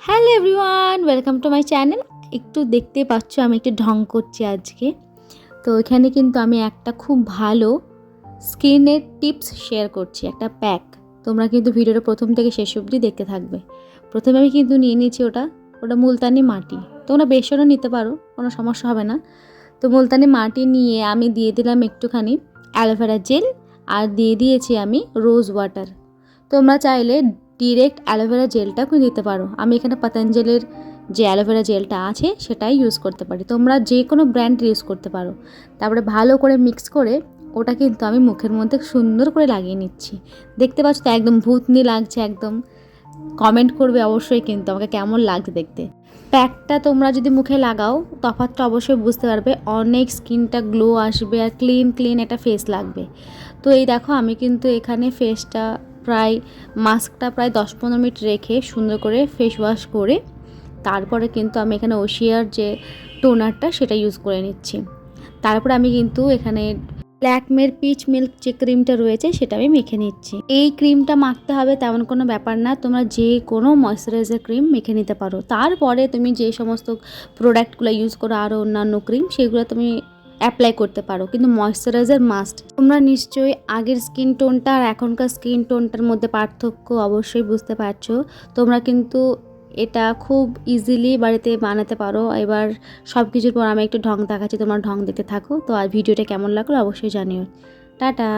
Hello everyone welcome to my channel একটু দেখতে পাচ্ছ, আমি একটু ঢং করছি আজকে। তো এখানে কিন্তু আমি একটা খুব ভালো স্কিনের টিপস শেয়ার করছি, একটা প্যাক। তোমরা কিন্তু ভিডিওটা প্রথম থেকে শেষ অবধি দেখতে থাকবে। প্রথমে আমি কিন্তু নিয়ে নিয়েছি ওটা ওটা মুলতানি মাটি। তোমরা বেসনও নিতে পারো, কোনো সমস্যা হবে না। তো মুলতানি মাটি নিয়ে আমি দিয়ে দিলাম একটুখানি অ্যালোভেরা জেল, আর দিয়ে দিয়েছি আমি রোজ ওয়াটার। তোমরা চাইলে ডিরেক্ট অ্যালোভেরা জেলটা কিন্তু দিতে পারো। আমি এখানে পতঞ্জলির যে অ্যালোভেরা জেলটা আছে, সেটাই ইউজ করতে পারি। তোমরা যে কোনো ব্র্যান্ড ইউজ করতে পারো। তারপরে ভালো করে মিক্স করে, ওটা কিন্তু আমি মুখের মধ্যে সুন্দর করে লাগিয়ে নিচ্ছি। দেখতে পাচ্ছ তো একদম ভূতনি লাগছে একদম। কমেন্ট করবে অবশ্যই কিন্তু, আমাকে কেমন লাগছে দেখতে। প্যাকটা তোমরা যদি মুখে লাগাও, তফাৎটা অবশ্যই বুঝতে পারবে। অনেক স্কিনটা গ্লো আসবে আর ক্লিন ক্লিন একটা ফেস লাগবে। তো এই দেখো, আমি কিন্তু এখানে ফেসটা প্রায় মাস্কটা প্রায় দশ পনেরো মিনিট রেখে সুন্দর করে ফেস ওয়াশ করে তারপরে কিন্তু আমি এখানে ওশিয়ার যে টোনারটা সেটা ইউজ করে নিচ্ছি। তারপরে আমি কিন্তু এখানে ল্যাকমের পিচ মিল্ক যে ক্রিমটা রয়েছে সেটা আমি মেখে নিচ্ছি। এই ক্রিমটা মাখতে হবে তেমন কোনো ব্যাপার না, তোমরা যে কোনো ময়শ্চারাইজার ক্রিম মেখে নিতে পারো। তারপরে তুমি যে সমস্ত প্রোডাক্টগুলো ইউজ করো আরও অন্যান্য ক্রিম সেগুলো তুমি অ্যাপ্লাই করতে পারো, কিন্তু ময়শ্চারাইজার মাস্ট তোমরা নিশ্চয়ই আগের স্কিন টোনটা আর এখনকার স্কিন টোনটার মধ্যে পার্থক্য অবশ্যই বুঝতে পারছ। তোমরা কিন্তু এটা খুব ইজিলি বাড়িতে বানাতে পারো। এবার সব কিছুর পর আমি একটু ঢং দেখাচ্ছি, তোমার ঢং দেখতে থাকো। তো আর ভিডিওটা কেমন লাগল অবশ্যই জানিও। টাটা!